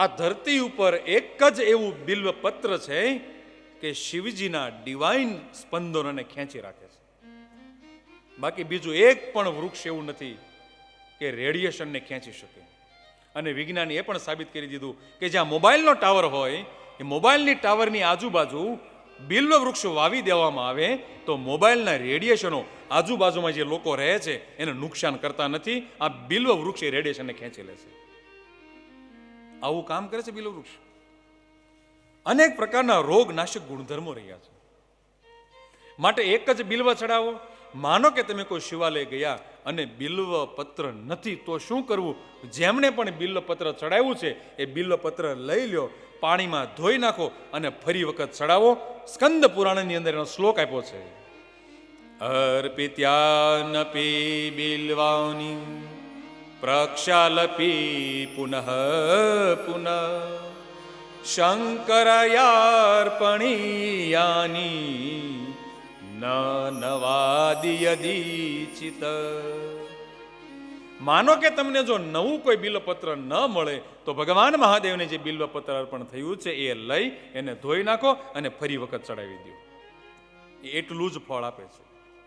આ ધરતી ઉપર એક જ એવું બિલ્વ પત્ર છે કે શિવજીના ડિવાઇન સ્પંદનોને ખેંચી રાખે છે. બાકી બીજું એક પણ વૃક્ષ એવું નથી કે રેડિયેશનને ખેંચી શકે. અને વિજ્ઞાની એ પણ સાબિત કરી દીધું કે જ્યાં મોબાઈલનો ટાવર હોય, એ મોબાઈલની ટાવરની આજુબાજુ બિલ્વ વૃક્ષ વાવી દેવામાં આવે, તો મોબાઈલના રેડિયેશનો આજુબાજુમાં જે લોકો રહે છે, એને નુકસાન કરતા નથી, આ બિલ્વ વૃક્ષ એ રેડિયેશનને ખેંચી લે છે. આવું કામ કરે છે બિલ્વ વૃક્ષ. અનેક પ્રકારના રોગ નાશક ગુણધર્મો રહ્યા છે. માટે એક જ બિલ્વ ચડાવો. માનો કે તમે કોઈ શિવાલય ગયા અને બિલ્વ પત્ર નથી, તો શું કરવું? જેમણે પણ બિલ્વ પત્ર ચડાવ્યું છે, એ બિલ્વ પત્ર લઈ લ્યો, પાણીમાં ધોઈ નાખો અને ફરી વખત ચડાવો. સ્કંદ પુરાણની અંદર એનો શ્લોક આપ્યો છે. અર્પિત્યાનપી બિલ્વાની પ્રક્ષાલપી પુનઃ પુનઃ શંકરયાર્પણીયાની ન નવાદિયદીચિત માનો કે તમને જો નવું કોઈ બિલપત્ર ન મળે, તો ભગવાન મહાદેવને જે બિલ્વપત્ર અર્પણ થયું છે, એ લઈ એને ધોઈ નાખો અને ફરી વખત ચડાવી દો એટલું જ ફળ આપે છે.